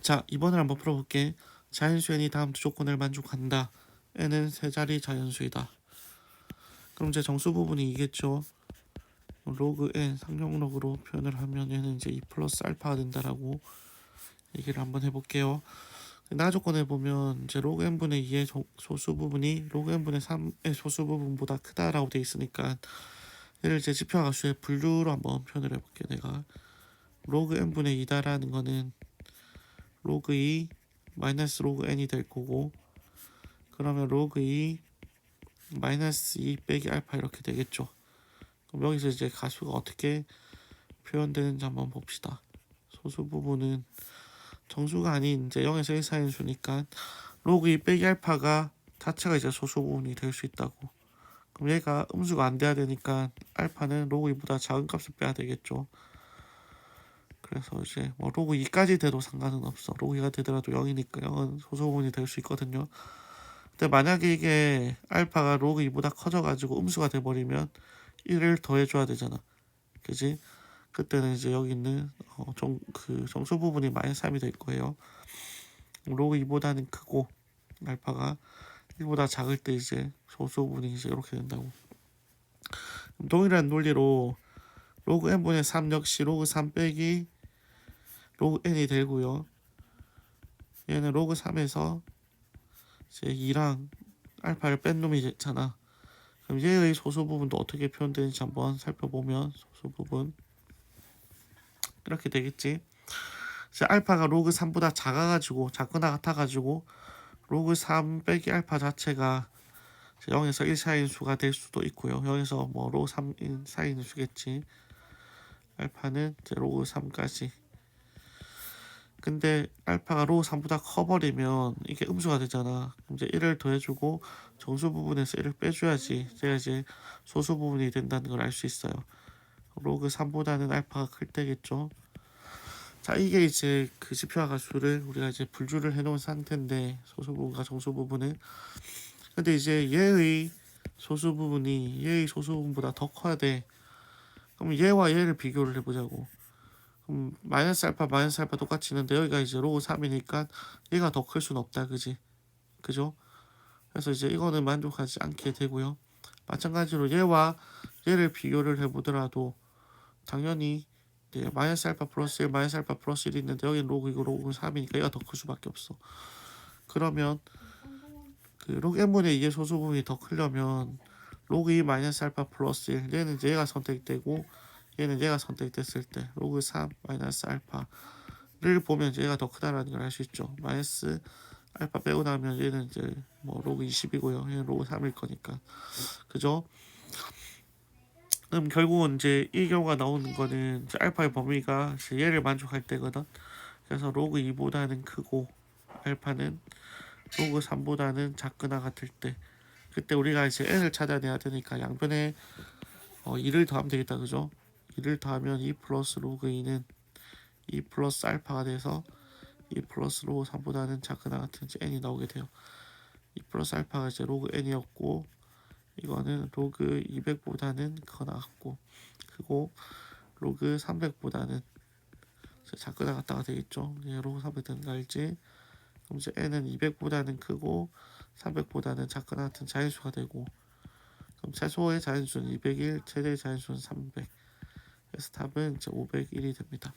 자, 이번을 한번 풀어볼게. 자연수 n이 다음 두 조건을 만족한다. n은 세 자리 자연수이다. 그럼 이제 정수 부분이 이겠죠. 로그 n 상용록으로 표현을 하면 얘는 이제 2 플러스 알파가 된다라고 얘기를 한번 해볼게요. 나 조건에 보면 이제 로그 n분의 2의 소- 소수 부분이 로그 n분의 3의 소수 부분보다 크다라고 돼 있으니까 얘를 이제 지표함수의 분류로 한번 표현을 해볼게 요 내가 로그 n분의 2다라는 거는 로그 2 마이너스 로그 n이 될 거고 그러면 로그 2 마이너스 2 빼기 알파 이렇게 되겠죠. 그럼 여기서 이제 가수가 어떻게 표현되는지 한번 봅시다. 소수 부분은 정수가 아닌 이제 0에서 1 사이인 수니까 로그 2 빼기 알파가 자체가 이제 소수 부분이 될 수 있다고. 그럼 얘가 음수가 안 돼야 되니까 알파는 로그 2보다 작은 값을 빼야 되겠죠. 그래서 이제 뭐 로그 2까지 돼도 상관은 없어. 로그 2가 되더라도 0이니까 0은 소수 부분이 될 수 있거든요. 근데 만약에 이게 알파가 로그 2보다 커져가지고 음수가 돼버리면 1을 더해줘야 되잖아. 그지? 그때는 이제 여기 있는 어, 정, 그 정수 부분이 마이너스 3이 될 거예요. 로그 2보다는 크고 알파가 1보다 작을 때 이제 소수 부분이 이제 이렇게 된다고. 동일한 논리로 로그 n분의 3 역시 로그 3 빼기 로그 n이 되고요. 얘는 로그 3에서 이제 2랑 알파를 뺀 놈이 됐잖아. 그럼 얘의 소수 부분도 어떻게 표현되는지 한번 살펴보면 소수 부분 이렇게 되겠지. 이제 알파가 로그 3보다 작아가지고 작거나 같아가지고 로그 3 빼기 알파 자체가 이제 0에서 1 사이인 수가 될 수도 있고요. 0에서 뭐 로그 3인 사이인 수겠지. 알파는 이제 로그 3까지. 근데 알파가 로그 3보다 커버리면 이게 음수가 되잖아. 이제 1을 더해주고 정수 부분에서 1을 빼줘야지. 제가 이제 소수 부분이 된다는 걸 알 수 있어요. 로그 3보다는 알파가 클 때겠죠. 자, 이게 이제 그 지표화 가수를 우리가 이제 분류를 해놓은 상태인데 소수 부분과 정수 부분은 근데 이제 얘의 소수 부분이 얘의 소수 부분보다 더 커야 돼. 그럼 얘와 얘를 비교를 해보자고. 그럼 마이너스 알파 마이너스 알파 똑같이 있는데 여기가 이제 로그 3이니까 얘가 더 클 수는 없다, 그지? 그죠? 그래서 이제 이거는 만족하지 않게 되고요. 마찬가지로 얘와 얘를 비교를 해보더라도 당연히 이제 마이너스 알파 플러스 1 마이너스 알파 플러스 1이 있는데 여기 로그 이거 로그 3이니까 얘가 더 클 수밖에 없어. 그러면 그 로그 n분의 2의 소수 부분이 더 크려면 로그 2 마이너스 알파 플러스 1 얘는 이제 얘가 선택되고 얘는 얘가 선택됐을 때 로그 3 마이너스 알파를 보면 얘가 더 크다라는 걸 알 수 있죠. 마이너스 알파 빼고 나면 얘는 이제 뭐 로그 20이고요. 얘는 로그 3일 거니까. 그죠? 그럼 결국은 이제 이 경우가 나오는 거는 알파의 범위가 얘를 만족할 때거든. 그래서 로그 2보다는 크고 알파는 로그 3보다는 작거나 같을 때 그때 우리가 이제 n을 찾아내야 되니까 양변에 어, 2를 더하면 되겠다 그죠? 2를 더하면 2 플러스 로그 2는 2 플러스 알파가 돼서 2 플러스 로그 3보다는 작거나 같은 n이 나오게 돼요. 2 플러스 알파가 이제 로그 n이었고 이거는 로그 200보다는 크거나 같고 그리고 로그 300보다는 작거나 같다가 되겠죠. 예, 로그 300 되는 거 알지? 그럼 이제 n은 200보다는 크고 300보다는 작거나 같은 자연수가 되고 그럼 최소의 자연수는 201, 최대의 자연수는 300 그래서 답은 이제 501이 됩니다.